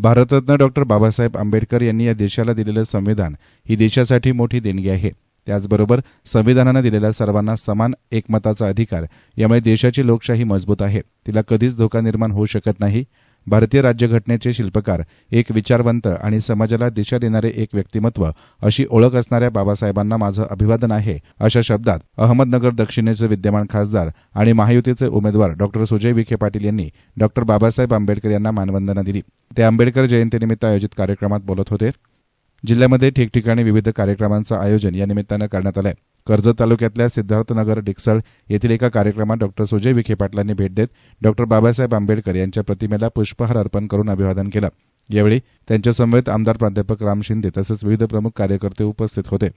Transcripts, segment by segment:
Bharat Ratna doctor Babasaheb Ambedkar यांनी या देशाला दिलेलं संविधान ही देशासाठी मोठी देणगी आहे. त्याचबरोबर संविधानानं दिलेला सर्वांना समान एकमताचा अधिकार यामुळे देशाची लोकशाही मजबूत आहे. तिला कधीच धोका निर्माण होऊ शकत नाही. भारतीय राज्यघटनेचे शिल्पकार एक विचारवंत आणि समाजाला दिशा देणारे एक व्यक्तिमत्व अशी ओळख असणाऱ्या बाबासाहेबांना माझं अभिवादन आहे अशा शब्दात अहमदनगर दक्षिणेचे विद्यमान खासदार आणि महायुतीचे उमेदवार डॉक्टर सुजय विखे पाटील यांनी डॉक्टर बाबासाहेब आंबेडकर यांना मानवंदना दिली. ते आंबेडकर जयंतीनिमित्त आयोजित कार्यक्रमात बोलत होते. जिल्ह्यामध्ये ठिकठिकाणी विविध कार्यक्रमांचं आयोजन या निमित्तानं करण्यात आलं आहे कर्जत तालुक्यातल्या सिद्धार्थनगर डिक्सळ येथील एका कार्यक्रमात डॉक्टर सुजय विखे पाटलांनी भेट देत डॉक्टर बाबासाहेब आंबेडकर यांच्या प्रतिमेला पुष्पहार अर्पण करून अभिवादन केलं. यावेळी त्यांच्या समवेत आमदार प्राध्यापक राम शिंदे तसंच विविध प्रमुख कार्यकर्ते उपस्थित होते.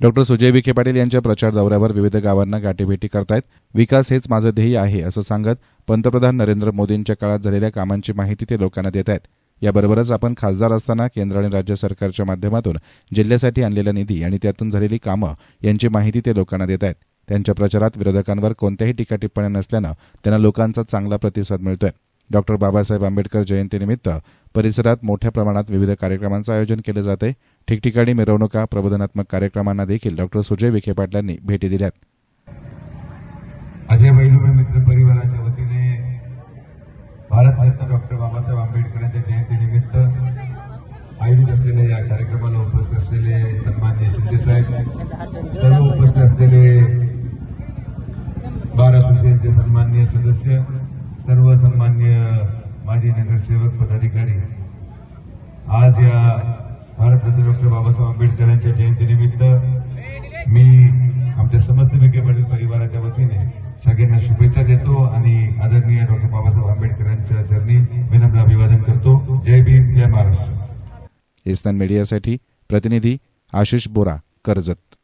डॉक्टर सुजय विखे पाटील यांच्या प्रचार दौऱ्यावर विविध गावांना गाठीभेटी करतायत. विकास हेच माझं ध्येय आहे असं सांगत पंतप्रधान नरेंद्र मोदींच्या काळात झालेल्या कामांची माहिती ते लोकांना देत आहेत याबरोबरच आपण खासदार असताना केंद्र आणि राज्य सरकारच्या माध्यमातून जिल्ह्यासाठी आणलेला निधी आणि त्यातून झालेली कामं यांची माहिती ते लोकांना देत आहेत. त्यांच्या प्रचारात विरोधकांवर कोणत्याही टीका टिप्पण्या नसल्यानं त्यांना लोकांचा चांगला प्रतिसाद मिळतोय. डॉक्टर बाबासाहेब आंबेडकर जयंतीनिमित्त परिसरात मोठ्या प्रमाणात विविध कार्यक्रमांचं आयोजन केलं जाते ठिकठिकाणी मिरवणुका प्रबोधनात्मक कार्यक्रमांना देखील डॉक्टर सुजय विखे पाटलांनी भेटी दिल्यात. अजय मित्र परिवाराच्या वतीने भारतरत्न डॉक्टर बाबासाहेब आंबेडकर यांच्या आयोजित या कार्यक्रमाला उपस्थित असलेले सन्मान्य शिंदे साहेब सर्व उपस्थित असलेले बार असोसिएशनचे सन्मान्य सदस्य सर्व सन्मान्य माजी नगरसेवक पदाधिकारी. आज या भारतरत्न डॉक्टर बाबासाहेब आंबेडकर यांच्या जयंतीनिमित्त मी आमच्या समस्त विखे पाटील परिवाराच्या वतीने सगळ्यांना शुभेच्छा देतो आणि आदरणीय डॉक्टर बाबासाहेब आंबेडकरांच्या इस्तान मीडियासाठी प्रतिनिधी आशिष बोरा कर्जत.